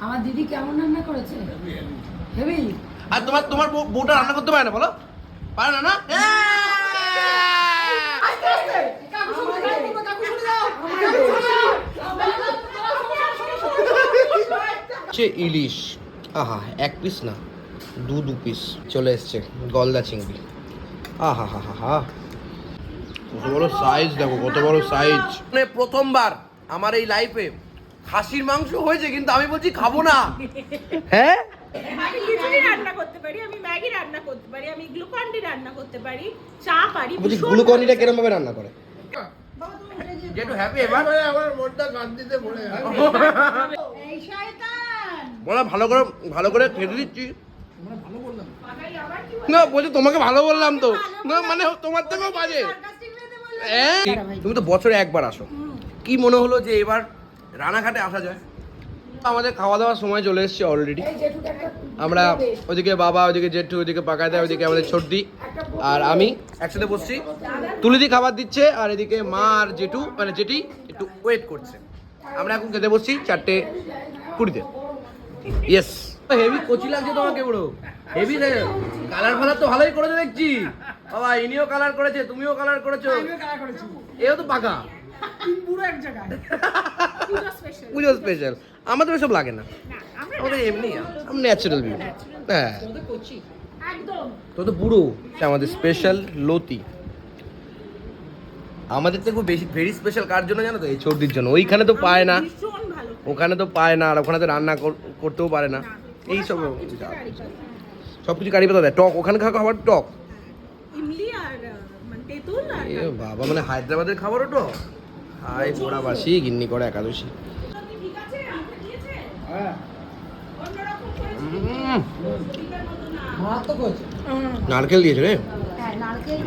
আমার দিদি কেমন রান্না করেছে? আর তোমার তোমার বউ- বউটা রান্না করতে পারে না বলো? পারে না না? ইলিশ। আহা এক পিস না দু দু পিস চলে এসছে গলদা চিংড়ি। আহা হা হা হা। কত বড় সাইজ দেখো কত বড় সাইজ মানে প্রথমবার আমার এই লাইফে খাসির মাংস হয়েছে কিন্তু আমি বলছি খাব না। হ্যাঁ? আমি খিচুড়ি রান্না করতে পারি আমি ম্যাগি রান্না করতে পারি আমি গ্লুকন্ডি রান্না করতে পারি চা পারি বলছি ভীষণ গ্লুকনিটা ভালো ভাবে রান্না করে? যেটু হ্যাপি এবার আমার মনটা শান্তিতে ভরে এই শয়তান! বলা ভালো করে ভালো করে খেতে দিচ্ছি। পাকাই আবার কি না বলছি তোমাকে ভালো বললাম তো। না মানে তোমার থেকেও বাজে। তুমি তো বছরে একবার আসো। কি মনে হলো যে এবার রানাঘাটে আসা যায়? আমাদের খাওয়া দাওয়ার সময় চলে এসেছে অলরেডি আমরা ওদিকে বাবা ওদিকে জেঠু ওদিকে পাকায় দেয় ওদিকে আমাদের ছোটদি আর আমি একসাথে বসছি। তুলিদি খাবার দিচ্ছে আর এদিকে মা আর জেঠু মানে জেঠি একটু ওয়েট করছে। আমরা এখন খেতে বসছি চারটে কুড়িতে। ইয়েস হেভি কচি লাগছে তোমাকে বড় হেভি কালার ফালার তো ভালোই করেছে দেখছি। বাবা ইনিও কালার করেছে তুমিও কালার করেছ। এও তো পাকা। পুরো এক জায়গায়। পুজো স্পেশাল আমাদের এসব লাগে না। না আমাদের এমনি আমি ন্যাচারাল বিউটি হ্যাঁ। তো তো পুরো এটা আমাদের স্পেশাল লতি। আমাদের থেকে বেশি ভেরি স্পেশাল কার জন্য জানো তো? এই চর্দির জন্য। ওইখানে তো পায় না। ওখানে তো পায় না আর ওখানে তো রান্না কর- করতেও পারে না। এই সব। সব কিছু কারি পাতা দেয় টক ওখানে খাওয়া খাবার টক ইমলি আর আহ, মানে তেঁতুল আর এ বাবা মানে হায়দ্রাবাদের খাবারও টক হাই পোড়াবাসি গিন্নি করে একাদশী। আপনি ঠিক আছে? আমাকে দিয়েছে হ্যাঁ। নারকেল দিয়েছে রে? হ্যাঁ নারকেল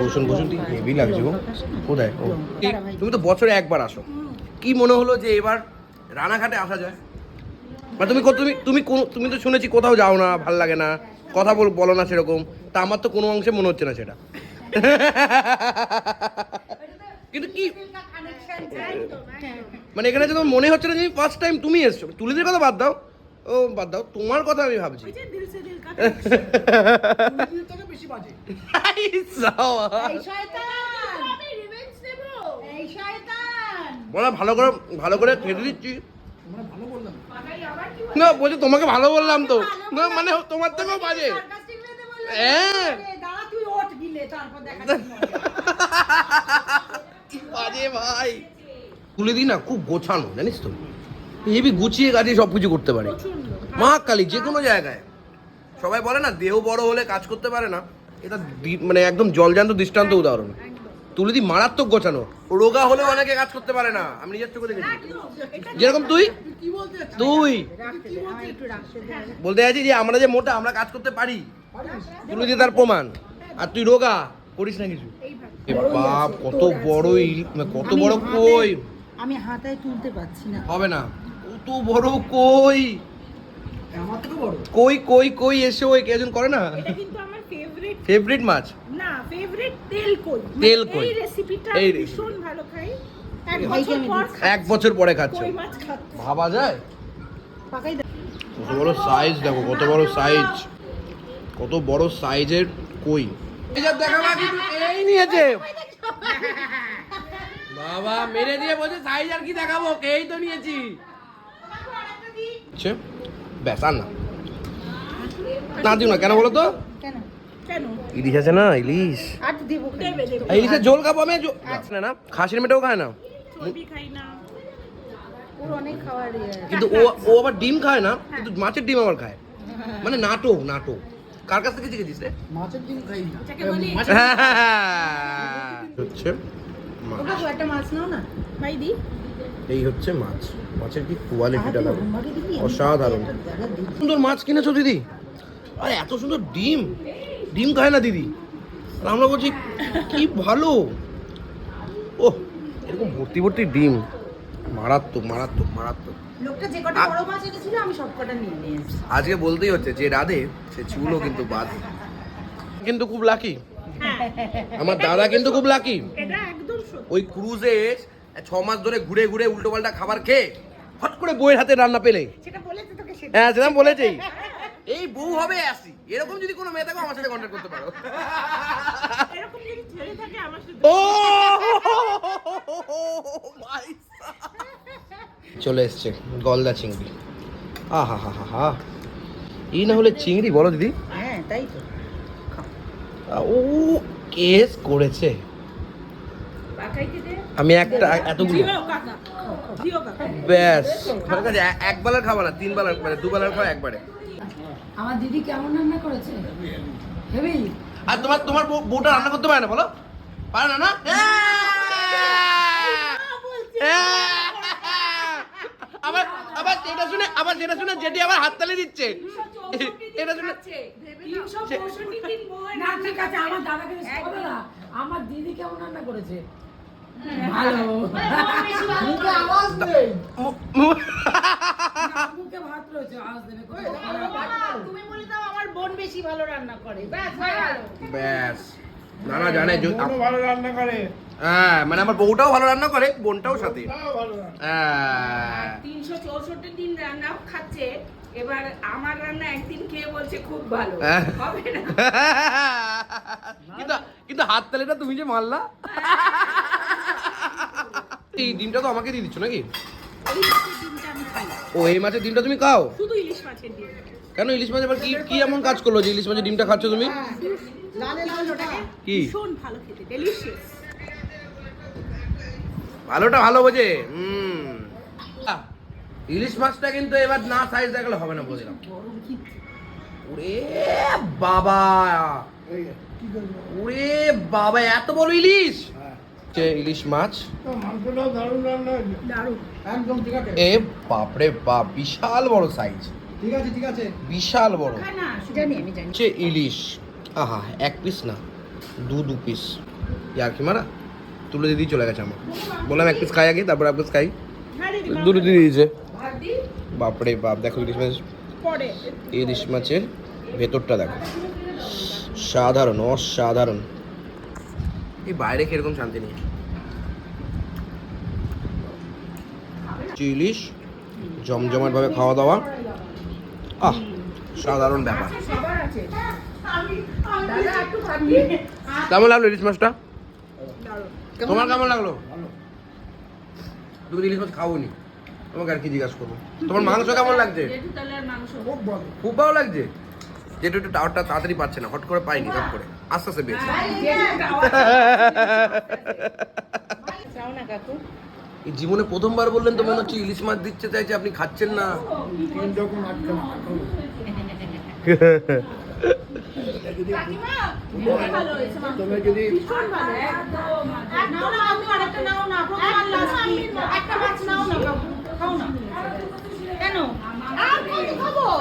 বসুন বসুন হেভি লাগছে গো। কোথায়? ও। তুমি তো বছরে একবার আসো। কি মনে হলো যে এবার রানাঘাটে আসা যায়? মানে তুমি কো- তুমি তুমি কোনো- তুমি তো শুনেছি কোথাও যাও না ভালো লাগে না। কথা বল বলো না সেরকম। তা আমার তো কোনো অংশে মনে হচ্ছে না সেটা। কিন্তু কি মানে এখানে যে মনে হচ্ছে না যে ফার্স্ট টাইম তুমি এসছো। তুলিদের কথা বাদ দাও। ও বাদ দাও। তোমার কথা আমি ভাবছি। বলা ভালো করে ভালো করে খেতে দিচ্ছি। তোমরা ভালো বললাম পাকাই আবার কি না বলছি তোমাকে ভালো বললাম তো। না মানে তোমার থেকেও বাজে। হ্যাঁ। বাজে ভাই। তুলে দিই না খুব গোছানো জানিস তো? হেবি গুছিয়ে গাছিয়ে সব কিছু করতে পারে। মা কালী যে কোনো জায়গায়। সবাই বলে না দেহ বড় হলে কাজ করতে পারে না। এটা মানে একদম জলজান্ত দৃষ্টান্ত উদাহরণ। তুলে দি মারাত্মক গোছানো। রোগা হলেও অনেকে কাজ করতে পারে না। আমি নিজের চোখে দেখেছি। যেরকম তুই? তুই বলতে চাইছি যে আমরা যে মোটা আমরা কাজ করতে পারি। তুলে দিয়ে তার প্রমাণ। আর তুই রোগা করিস না কিছু। এ বাপ কত বড় মানে কত বড় কই? আমি হাতায় তুলতে পারছি না। হবে না। কত বড় কই? আমার থেকে বড়। কই কই কই এসে ওই কেজন করে না? এটা কিন্তু আমার ফেভারিট ফেভারিট মাছ। না ফেভারিট তেল কই? মানে তেল কই। এই রেসিপিটা এই ভীষণ ভালো খাই। এক বছর পর এক বছর পরে খাচ্ছে। কই মাছ খাচ্ছি? ভাবা যায়? কত বড় সাইজ দেখো কত বড় সাইজ কত বড় সাইজের কই। এই যা দেখা বাকি এই নিয়েছে। বাবা মেরে দিয়ে বলছে সাইজ আর কি দেখাবো? এই তো নিয়েছি। আচ্ছা ব্যাস আর না। না দিও না কেন বলো তো? ইলিশ আছে না ইলিশ। আর দেবো দেবে দেবে এই ইলিশের ঝোল খাব আমি না না খাসির মেটেও খায় না। ইয়ে। কিন্তু ও ও আবার ডিম খায় না কিন্তু মাছের ডিম আবার খায়। মানে নাটক নাটক কার কাছ থেকে শিখেছিস রে? মাছের ডিম খাই না। হচ্ছে মাছ। ওকে তো একটা মাছ নাও না। ভাই দি। এই হচ্ছে মাছ। মাছের কি কোয়ালিটিটা দেখো। অসাধারণ। সুন্দর মাছ কিনেছো দিদি? আরে এত সুন্দর ডিম। ডিম খায় না দিদি? আর আমরা বলছি কি ভালো? ও এরকম ভর্তি ভর্তি ডিম। মারাত্মক মারাত্মক মারাত্মক। লোকটা যে কটা বড় মাছ এনেছিল আমি সব নিয়ে নিয়েছি আজকে বলতেই হচ্ছে যে রাধে সে চুলও কিন্তু বাদ। কিন্তু খুব লাকি হ্যাঁ। আমার দাদা কিন্তু খুব লাকি এটা একদম সত্যি। ওই ক্রুজে ছ মাস ধরে ঘুরে ঘুরে উল্টো পাল্টা খাবার খেয়ে হট করে বইয়ের হাতে রান্না পেলে। সেটা সেটা হ্যাঁ সেরকম বলেছেই এই বউ হবে আসি এরকম যদি কোনো মেয়ে থাকে আমার সাথে কন্ট্যাক্ট করতে পারো। এরকম যদি ছেলে থাকে আমার সাথে ও! চলে এসছে গলদা চিংড়ি। আহা হা হা হা। এই না হলে চিংড়ি বলো দিদি। হ্যাঁ তাই তো। ও কেস করেছে। পাকাইতে দে। আমি একটা এতগুলো। ব্যাস। কাছে এক বেলার খাবার না তিন বেলার মানে দু বেলার খাওয়া একবারে। আমার দিদি কেমন রান্না করেছে? হেবি আর তোমার তোমার বউ- বউটা রান্না করতে পারে না বলো। পারে না না? আবার আবার এটা শুনে আবার যেটা শুনে যেটি আবার হাততালি দিচ্ছে। এটা শুনে আমার দাদাকে আমার দিদি কেমন রান্না করেছে? ভালো। মুখে আওয়াজ নেই মু- মু- মুখে ভাত রয়েছে আওয়াজ দেবে তুমি বলে দাও আমার বোন বেশি ভালো রান্না করে। ব্যাস ব্যাস। না না জানে ভালো রান্না করে। হ্যাঁ মানে আমার বউটাও ভালো রান্না করে বোনটাও সাথে। হ্যাঁ। তিনশো চৌষট্টি দিন রান্না খাচ্ছে। এবার আমার রান্না একদিন খেয়ে বলছে খুব ভালো। হবে না। কিন্তু কিন্তু হাত তালিটা তুমি যে মারলা। এই ডিমটা তো আমাকে দিয়ে দিচ্ছ নাকি? ও এই মাছের ডিমটা তুমি খাও? শুধু ইলিশ মাছের ডিম। কেন ইলিশ মাছ? আবার কি কি এমন কাজ করল যে ইলিশ মাছের ডিমটা খাচ্ছ তুমি? লালে লাল ওটাকে কি? ভীষণ ভালো খেতে ডেলিশিয়াস ভালোটা ভালো বোঝে? হুম। ইলিশ মাছটা কিন্তু এবার না সাইজ দেখালে হবে না বুঝলাম। ওরে বাবা! এই ওরে বাবা এত বড় ইলিশ? যে ইলিশ মাছ। এ বাপরে বাপ বিশাল বড় সাইজ ঠিক আছে ঠিক আছে। বিশাল বড়। খায় না জানি আমি জানি। হচ্ছে ইলিশ। আহা এক পিস না দু দু পিস ইয়ার কি মারা তুলে দিদি চলে গেছে আমার। বললাম এক পিস খাই আগে তারপর এক পিস খাই। হ্যাঁ দিদি দুটো দিয়ে দিয়েছে। বাপরে বাপ দেখো ইলিশ মাছ ইলিশ মাছের ভেতরটা দেখো। সাধারণ অসাধারণ। এই বাইরে কীরকম শান্তি নেই? ইলিশ জমজমাট ভাবে খাওয়া দাওয়া। আহ সাধারণ ব্যাপার। কেমন লাগল ইলিশ মাছটা? তোমার কেমন লাগল? তুমি ইলিশ মাছ খাওনি। তোমাকে আর কি জিজ্ঞাসা করব? তোমার মাংস কেমন লাগছে? ভালো খুব ভালো লাগছে। যেটা একটু টাওয়ারটা তাড়াতাড়ি পাচ্ছে না হট করে পাইনি হট করে। আস্তে আস্তে এই জীবনে প্রথমবার বললেন তো মনে হচ্ছে ইলিশ মাছ দিচ্ছে, চাইছে আপনি খাচ্ছেন না।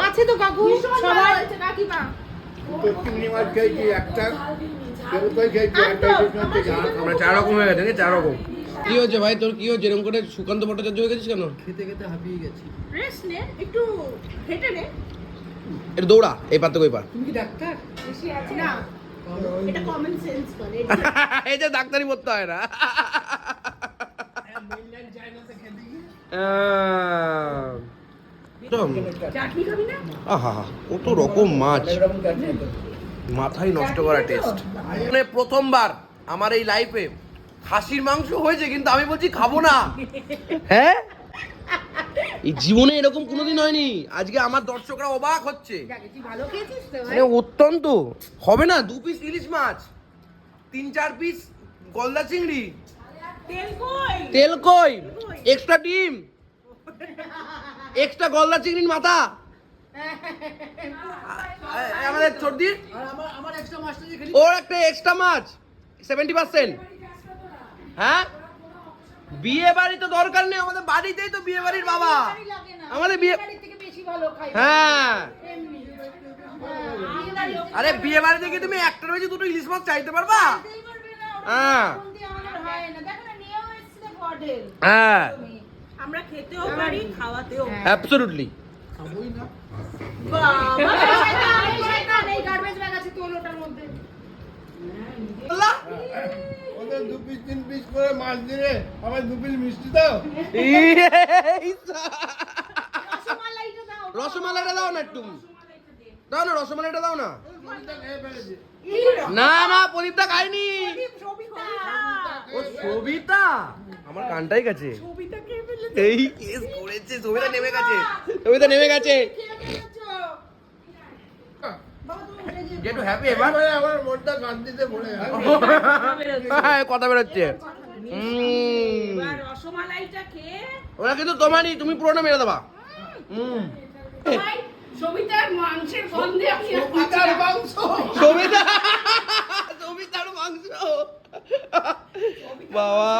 আছে তো কাকু সবার কাকিমা একটা একটা আমরা চার রকম হয়ে গেছে চার রকম। কি হচ্ছে ভাই? তোর কি হচ্ছে এরকম করে সুকান্ত ভট্টাচার্য হয়ে গেছিস কেন? খেতে খেতে হাঁপিয়ে গেছি। রেস্ট নে একটু হেঁটে নে। এটা দৌড়া এই পার থেকে ওই পার। তুমি কি ডাক্তার? বেশি আছে না। এটা কমন সেন্স করে এই যে ডাক্তারি পড়তে হয় না। না আহা কত রকম মাছ। মাথায় নষ্ট করা টেস্ট মানে প্রথমবার আমার এই লাইফে খাসির মাংস হয়েছে কিন্তু আমি বলছি খাব না। হ্যাঁ? এই জীবনে এরকম কোনোদিন হয়নি। আজকে আমার দর্শকরা অবাক হচ্ছে। তুই ভালো খেয়েছিস তো মানে অত্যন্ত। হবে না দু পিস ইলিশ মাছ তিন চার পিস গলদা চিংড়ি। তেল কই? তেল কই? এক্সট্রা ডিম? এক্সট্রা গলদা চিংড়ির মাথা? আমাদের খালি ওর একটা এক্সট্রা মাছ সেভেন্টি পার্সেন্ট হ্যাঁ? বিয়ে বাড়ি তো দরকার নেই আমাদের বাড়িতেই তো বিয়ে বাড়ির বাবা আমাদের বিয়ে বাড়ির থেকে বেশি ভালো খাই। হ্যাঁ। বাড়ি আরে বিয়ে বাড়িতে গিয়ে তুমি একটার বেশি দুটো ইলিশ মাছ চাইতে পারবা? হ্যাঁ। হয় হ্যাঁ আমরা খেতেও পারি খাওয়াতেও পারি। অ্যাবসলিউটলি খাবোই না। এই গার্বেজ ব্যাগ আছে তোর ওটার মধ্যে ওদের দু পিস তিন পিস করে মাছ দিলে আমার দু পিস মিষ্টি দাও। রসমালাইটা দাও। না একটু। দাও না রসমালাইটা দাও না। না না প্রদীপটা খাইনি সবিতা। ও সবিতা? আমার কানটাই গেছে। এই কেস করেছে সবিতা নেমে গেছে। সবিতা নেমে গেছে। হ্যাঁ কথা বেরোচ্ছে। খেয়ে ওরা কিন্তু তোমারই তুমি পুরোটা মেরে দেবা। হুম। সবিতার মাংসের গন্ধে আমি। মাংস। সবিতা সবিতার মাংস। বাবা।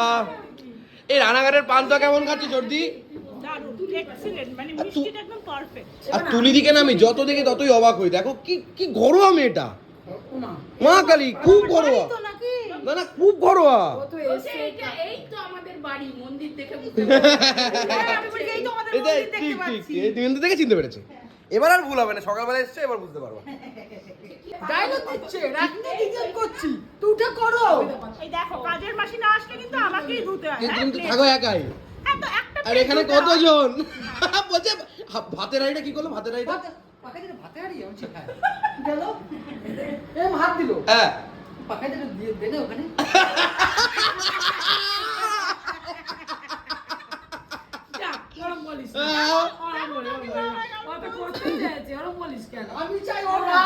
এই রানাঘাটের পান্তা কেমন খাচ্ছি সর্দি মানে মিষ্টিটা একদম পারফেক্ট আর তুলি দিকে না আমি যত দেখি ততই অবাক হই। দেখো কি কি ঘরোয়া মেয়েটা মা। কালী খুব ঘরোয়া। না না খুব ঘরোয়া। ও তো এটা- এই তো আমাদের বাড়ি মন্দির দেখে বুঝতে পারছি। আমি বলছি, এই তো আমাদের মন্দির দেখতে ঠিক ঠিক এই তুমি কিন্তু দেখে চিনতে পেরেছে। এবার আর ভুল হবে না সকালবেলা এসছে এবার বুঝতে পারব। ডায়লগ দিচ্ছে রাখতে জিজ্ঞেস করছি তুই উঠে করো। এই দেখো কাজের মাসি না আসলে কিন্তু আমাকেই ধুতে হয়। হ্যাঁ, তুমি তো থাকো একাই। হ্যাঁ, তো একটা আর এখানে কতজন? বলছে হা- ভাতের হাড়িটা কি করল? ভাতের হাড়িটা? পাকা দিলে ভাতে হারিয়ে আমি গেল। এম হাত দিল। হ্যাঁ। দিয়ে ওখানে যা, ওরম বলিস না। আহ, ওরম বলিস না। ও তো করতেই চাইছে, ওরম বলিস কেন? আমি চাই ও না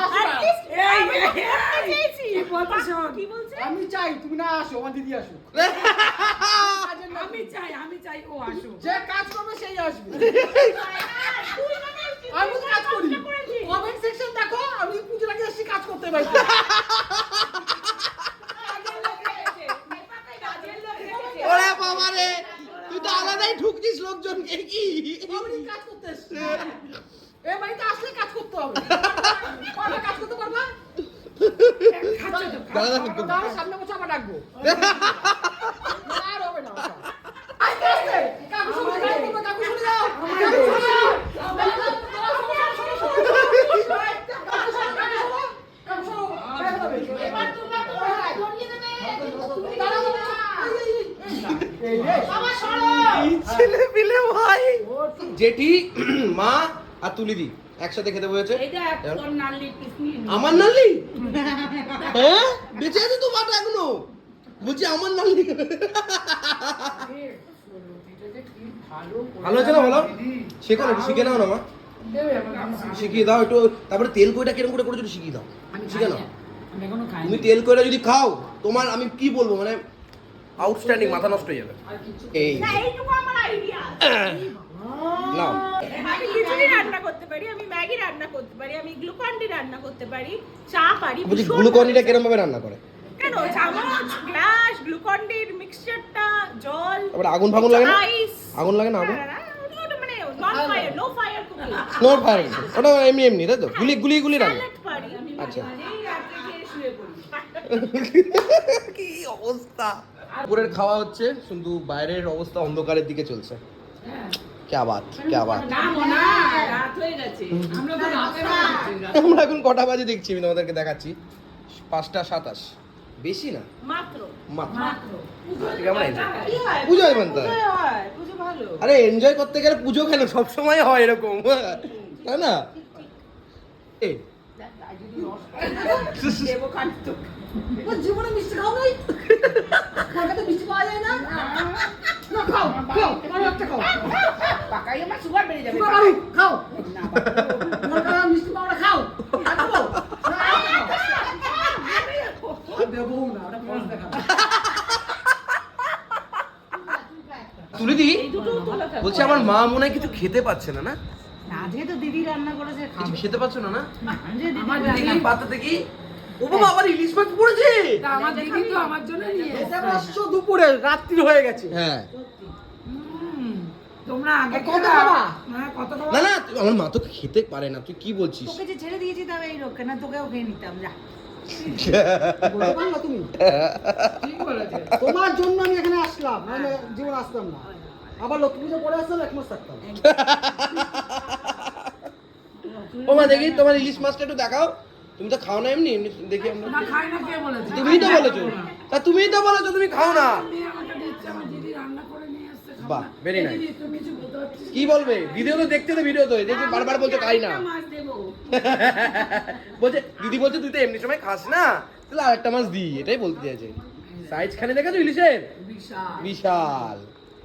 বলছে? আমি চাই তুমি না আসো আমার দিদি আসো আমি চাই আমি চাই ও আসো যে কাজ করবে সেই আসবে। মানে আমি কাজ করি। কমেন্ট সেকশন দেখো আমি পুজোর আগে কাজ করতে পারি কাজের লোক রেখেছে। নেপাতে কাজের লোক রেখেছে। ওরে বাবা রে তুই তো আলাদাই ঠুকছিস লোকজনকে কি আমি কাজ করতে এসেছি এ বাড়িতে আসলে কাজ করতে হবে পারবে কাজ করতে পারবা খাচ্ছ তো দাদা দাদা কিন্তু তাহলে সামনে বছর আবার ডাকবো আর হবে না ওটা। আস্তে আস্তে কাকু শুনে যাও কাকু শুনে যাও কাকু শুনে যাও এবার তোমরা তো ধরিয়ে দেবে। বাবা সরো। ছেলে পিলে ভাই। জেঠি মা আর তুলিদি একসাথে খেতে নে। আমার নালি হ্যাঁ? বেঁচে আছে তো বাটা এখনও। বলছি আমার নালি ভালো আছে না বলো? শেখো না একটু শিখে নাও না মা। শিখিয়ে দাও একটু। তারপরে তেল কইটা কীরকম করে করেছ একটু শিখিয়ে দাও। শিখে নাও। তুমি তেল কইটা যদি খাও তোমার আমি কি বলব? মানে আউটস্ট্যান্ডিং মাথা নষ্ট হয়ে যাবে। এই না, এইটুকু আমার আইডিয়া নাও। আমি খিচুড়ি রান্না করতে পারি আমি ম্যাগি রান্না করতে পারি আমি গ্লুকন্ডি রান্না করতে পারি চা পারি ভীষণ গ্লুকনিটা কীরকম ভাবে রান্না করে? কেন? চামচ গ্লাস গ্লুকন্ডির মিক্সচারটা জল তারপরে আগুন ফাগুন লাগে না? আগুন লাগে না আগুন? মানে non fire no fire cooking no fire ওটা এমনি এমনি তাই তো? গুলি গুলি গুলি রান্না। আচ্ছা। কি অবস্থা? দুপুরের খাওয়া হচ্ছে কিন্তু বাইরের অবস্থা অন্ধকারের দিকে চলছে। হ্যাঁ। ক্যা বাত ক্যা বাত। না, মোনা, রাত হয়ে গেছে। আমরা এখন কটা বাজে দেখছি আমি তোমাদেরকে দেখাচ্ছি। পাঁচটা সাতাশ। বেশি না? হয়? পুজো হয় হয় আরে এনজয় করতে গেলে পুজো কেন? সবসময় হয় এরকম। তাই না? জীবনে মিষ্টি খাও নাই কলকাতা মিষ্টি পাওয়া যায় না। না খাও খাও আরও একটা খাও। পাকাই আমার সুগার বেড়ে যাবে। সুগার খাও। না, বাবা। মিষ্টি পাওয়া খাও। আর দেবো না, আর খাও। আর দেবো না ওটা পরে দেখাবো তুলে দি এই দুটো তোলা থাকবে। বলছি আমার মা মনে হয় কিছু খেতে পাচ্ছে না না? না যেহেতু দিদি রান্না করেছে খেতে পাচ্ছ না না? আমার দেখি পাতা দেখি। ও বাবা আবার ইলিশ মাছ পড়েছে? তা আমার দিদি তো আমার জন্য নিয়ে এটা। দুপুরে রাত্রি হয়ে গেছে। হ্যাঁ। হুম, তোমরা আগে কত খেলা- খাবা? হ্যাঁ, কত খাবা? না না তুই- আমার মা তো খেতে পারে না তুই কি বলছিস? তোকে যে ছেড়ে দিয়েছি তবে এই লোককে না তোকেও খেয়ে নিতাম যা। বলতে পারলা তুমি? ঠিক বলেছে। তোমার জন্য আমি এখানে আসলাম নাহলে জীবন আসতাম না। আবার লক্ষ্মী পুজো পরে আসতাম এক মাস থাকতাম ও মা দেখি তোমার ইলিশ মাছটা একটু দেখাও। তুমি তো খাও না এমনি এমনি দেখি আমরা। না খাই না কে বলেছে? তুমিই তো বলেছ। তা তুমিই তো বলেছ তুমি খাও না। বাহ, বলতে পারছিস। কি বলবে? ভিডিও তো দেখতে তো ভিডিও তো দেখছি বারবার বলছো খাই না। বলছে দিদি বলছে তুই তো এমনি সময় খাস না। তাহলে আরেকটা মাছ দিই এটাই বলতে চাইছে। সাইজ খানে দেখেছ ইলিশের? বিশাল। বিশাল।